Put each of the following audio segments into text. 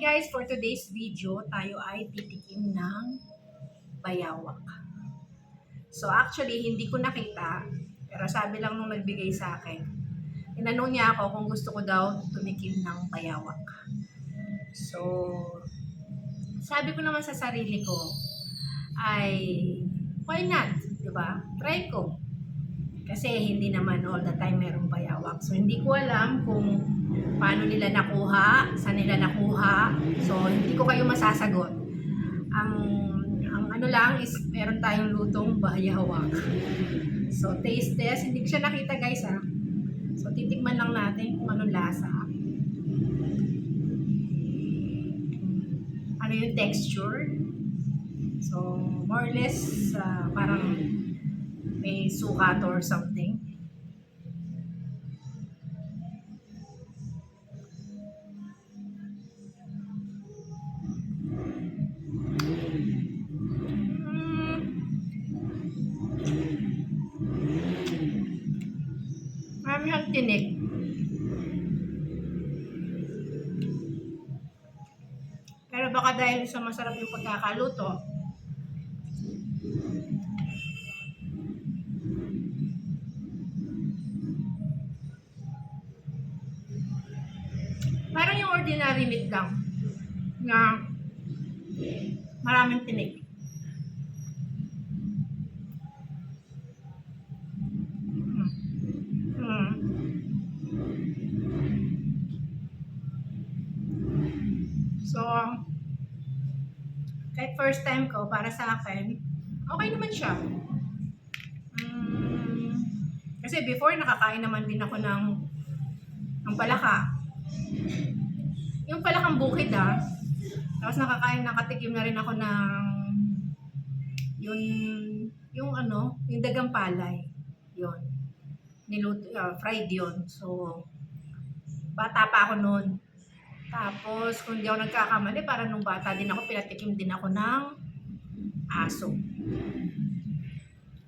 guys, for today's video, tayo ay titikim ng bayawak. So actually, hindi ko nakita, pero sabi lang nung nagbigay sa akin, tinanong niya ako kung gusto ko daw tumikim ng bayawak. So, sabi ko naman sa sarili ko, ay, why not? Diba? Try ko. Kasi hindi naman all the time merong bayawak. So, hindi ko alam kung paano nila nakuha, saan nila nakuha. So, hindi ko kayo masasagot. Ang, ang ano lang is, meron tayong lutong bayawak. So, taste test. Hindi ko siya nakita guys ha. So, titikman lang natin kung anong lasa. Ano yung texture. So, more or less, ah, parang may sukat or something. Marami siyang tinik. Pero baka dahil sa masarap yung pagkakaluto, Parang ordinary meat lang na maraming tinik. Kahit first time ko, para sa akin, okay naman siya. Mm, kasi before, nakakain naman din ako ng, ng palaka. Yung palakang bukid ah. Tapos nakakain, nakatikim na rin ako ng yung, yung ano, yung dagang palay. Yun. Niluto, ah, fried yun. So, bata pa ako noon. Tapos, kung di ako nagkakamali, parang nung bata din ako, pinatikim din ako ng aso.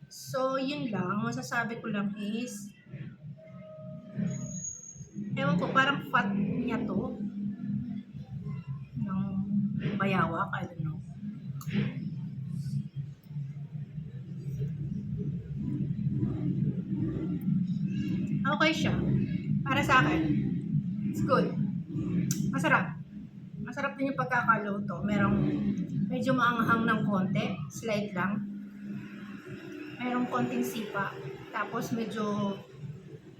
So, yun lang. Masasabi ko lang is, ewan ko, parang fat niya to. Ng bayawak, I don't know. Okay siya. Para sa akin, it's good. Masarap. Masarap din yung pagkakaluto. Merong medyo maanghang ng konti, slight lang. Merong konting sipa. Tapos medyo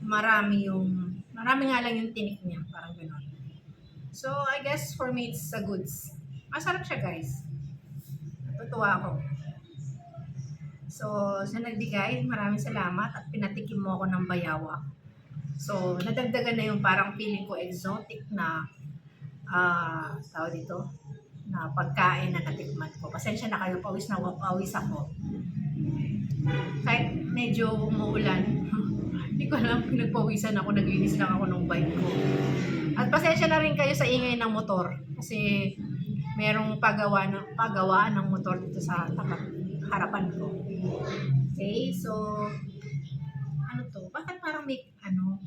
marami yung, marami nga lang yung tinik niya. Parang gano'n. So, I guess for me, it's a goods. Masarap siya, guys. Natutuwa ako. So, sa nagbigay, maraming salamat at pinatikim mo ako ng bayawak. So, nadagdagan na yung parang feeling ko exotic na ah tawag dito, na pagkain na natikman ko. Pasensya na kayo, pawis na pawis ako. Kahit medyo umuulan, hindi ko alam, pinagpawisan ako, naglinis lang ako ng bike ko. At pasensya na rin kayo sa ingay ng motor kasi merong pagawa ng pagawaan ng motor dito sa tapat harapan ko. Okay, so ano to? Bakit parang may ano?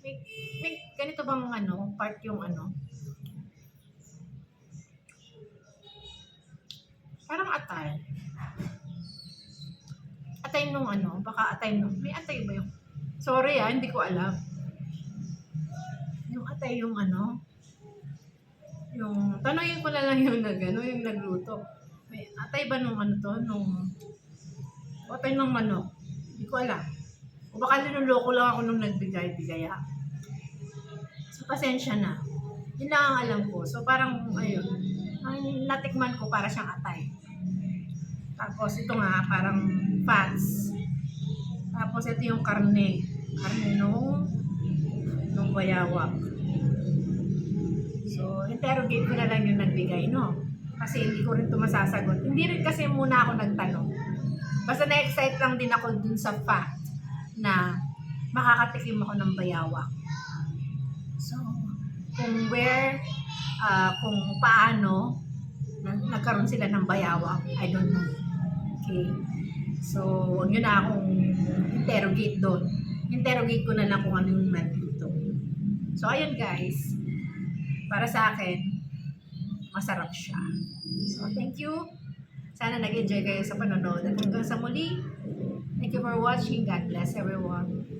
May, may ganito bang ano, part yung ano? Parang atay. Atay nung ano, baka atay nung, may atay ba yung? Sorry ah, hindi ko alam. Yung atay yung ano, yung, tanongin ko na lang yung nag, ano, yung nagluto. May atay ba nung ano to, nung, atay ng manok? Hindi ko alam. O baka linuloko lang ako nung nagbigay-bigay ah. So, pasensya na. Yun lang ang alam ko. So, parang, ayun, ang natikman ko para siyang atay. Tapos, ito nga, parang fats. Tapos, ito yung karne. Karne nung, nung bayawak. So, interrogate ko na lang yung nagbigay, no? Kasi hindi ko rin ito masasagot. Hindi rin kasi muna ako nagtanong. Basta na-excite lang din ako dun sa fact na makakatikim ako ng bayawak. So, kung where, ah, kung paano nag- nagkaroon sila ng bayawak, I don't know. Okay? So, huwag nyo na akong interrogate doon. Interrogate ko na lang kung ano yung nandito. So, ayun guys. Para sa akin, masarap siya. So, thank you. Sana nag-enjoy kayo sa panonood. At hanggang sa muli, thank you for watching. God bless everyone.